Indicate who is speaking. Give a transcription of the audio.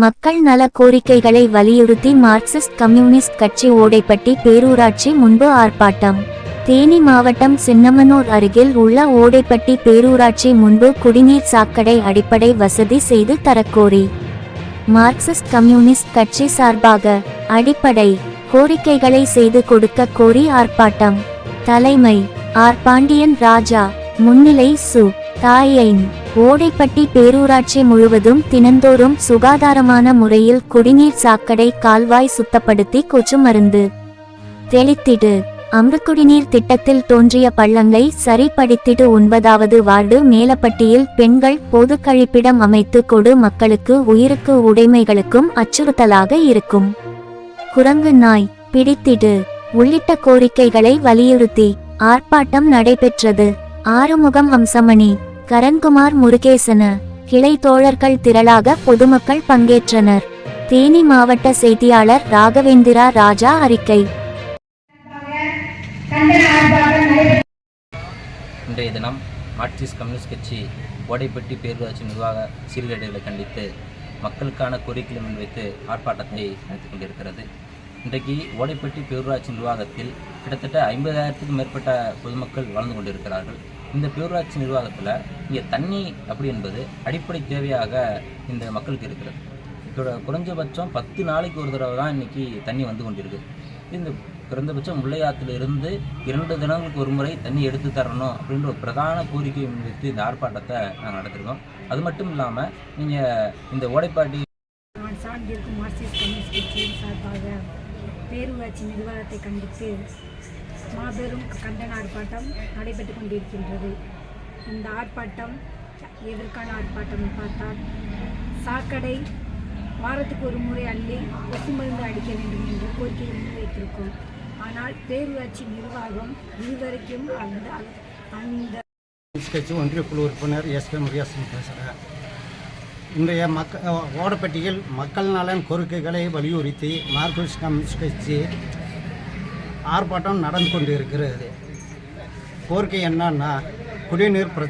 Speaker 1: மக்கள் நல கோரிக்கைகளை வலியுறுத்தி மார்க்சிஸ்ட் கம்யூனிஸ்ட் கட்சி ஓடைப்பட்டி பேரூராட்சி முன்பு ஆர்ப்பாட்டம். தேனி மாவட்டம் சின்னமனூர் அருகில் உள்ள ஓடைப்பட்டி பேரூராட்சி முன்பு குடிநீர் சாக்கடை அடிப்படை வசதி செய்து தரக்கோரி. மார்க்சிஸ்ட் கம்யூனிஸ்ட் கட்சி சார்பாக அடிப்படை கோரிக்கைகளை செய்து கொடுக்க கோரி ஆர்ப்பாட்டம். தலைமை ஆர். பாண்டியன் ராஜா முன்னிலை சு. தாயைன் ஓடைப்பட்டி பேரூராட்சி முழுவதும் தினந்தோறும் சுகாதாரமான முறையில் குடிநீர் சாக்கடை கால்வாய் சுத்தப்படுத்தி கொச்சு மருந்து. தெளித்திடு. அம்புக்குடிநீர் திட்டத்தில் தோன்றிய பள்ளங்களை சரிப்படுத்திடு. ஒன்பதாவது வார்டு மேலப்பட்டியில் பெண்கள் பொது கழிப்பிடம் அமைத்து கொடு. மக்களுக்கு உயிருக்கு உடைமைகளுக்கும் அச்சுறுத்தலாக இருக்கும். குரங்கு நாய். பிடித்திடு. உள்ளிட்ட கோரிக்கைகளை வலியுறுத்தி. ஆர்ப்பாட்டம் நடைபெற்றது. ஆறுமுகம் அம்சமணி. கரண்குமார் முருகேசன கிளை தோழர்கள் திரளாக பொதுமக்கள் பங்கேற்றனர். தேனி மாவட்ட செய்தியாளர் ராகவேந்திரா ராஜா அறிக்கை.
Speaker 2: இன்றைய தினம் மார்க்சிஸ்ட் கம்யூனிஸ்ட் கட்சி ஓடைப்பட்டி பேரூராட்சி நிர்வாக சீர்கேடுகளை கண்டித்து மக்களுக்கான கோரிக்கைகளை முன்வைத்து ஆர்ப்பாட்டத்தை நடத்தி கொண்டிருக்கிறது. இன்றைக்கு ஓடைப்பட்டி பேரூராட்சி நிர்வாகத்தில் கிட்டத்தட்ட ஐம்பதாயிரத்துக்கும் மேற்பட்ட பொதுமக்கள் வாழ்ந்து கொண்டிருக்கிறார்கள். இந்த பேரூராட்சி நிர்வாகத்தில் இங்கே தண்ணி அப்படி என்பது அடிப்படை தேவையாக இந்த மக்களுக்கு இருக்கிறது. இதோட குறைஞ்சபட்சம் பத்து நாளைக்கு ஒரு தடவை தான் இன்றைக்கி தண்ணி வந்து கொண்டிருக்கு. இந்த குறைந்தபட்சம் முல்லையாத்துல இருந்து இரண்டு தினங்களுக்கு ஒரு முறை தண்ணி எடுத்து தரணும் அப்படின்ற ஒரு பிரதான கோரிக்கை முன்வைத்து இந்த ஆர்ப்பாட்டத்தை நாங்கள் நடத்திருக்கோம். அது மட்டும் இல்லாமல் நீங்கள் இந்த ஓடைப்பாட்டி
Speaker 3: சார்ந்திருக்கும் மார்க்சிஸ்ட் கம்யூனிஸ்ட் கட்சியின் சார்பாக பேரூராட்சி நிர்வாகத்தை கண்டித்து மாபெரும் கண்டன ஆர்ப்பாட்டம் நடைபெற்று கொண்டிருக்கின்றது. இந்த ஆர்ப்பாட்டம் எதற்கான ஆர்ப்பாட்டம் பார்த்தால் சாக்கடை வாரத்துக்கு ஒரு முறை அள்ளி கொசு மருந்து அடிக்க வேண்டும் என்ற கோரிக்கையை முன்வைத்திருக்கோம் ஆனால் பேரூராட்சி நிர்வாகம் இதுவரைக்கும் அந்த அந்த
Speaker 4: கட்சி ஒன்றிய குழு உறுப்பினர் எஸ் பி முரியாசன் பேசுகிறேன் இன்றைய மக்க ஓடப்பட்டியில் மக்கள் நலன் கோரிக்கைகளை வலியுறுத்தி மார்க்சிஸ்ட் கம்யூனிஸ்ட் கட்சி ஆர்ப்பாட்டம் நடந்து கொண்டு இருக்கிறது கோரிக்கை என்னன்னா குடிநீர் பிரச்சனை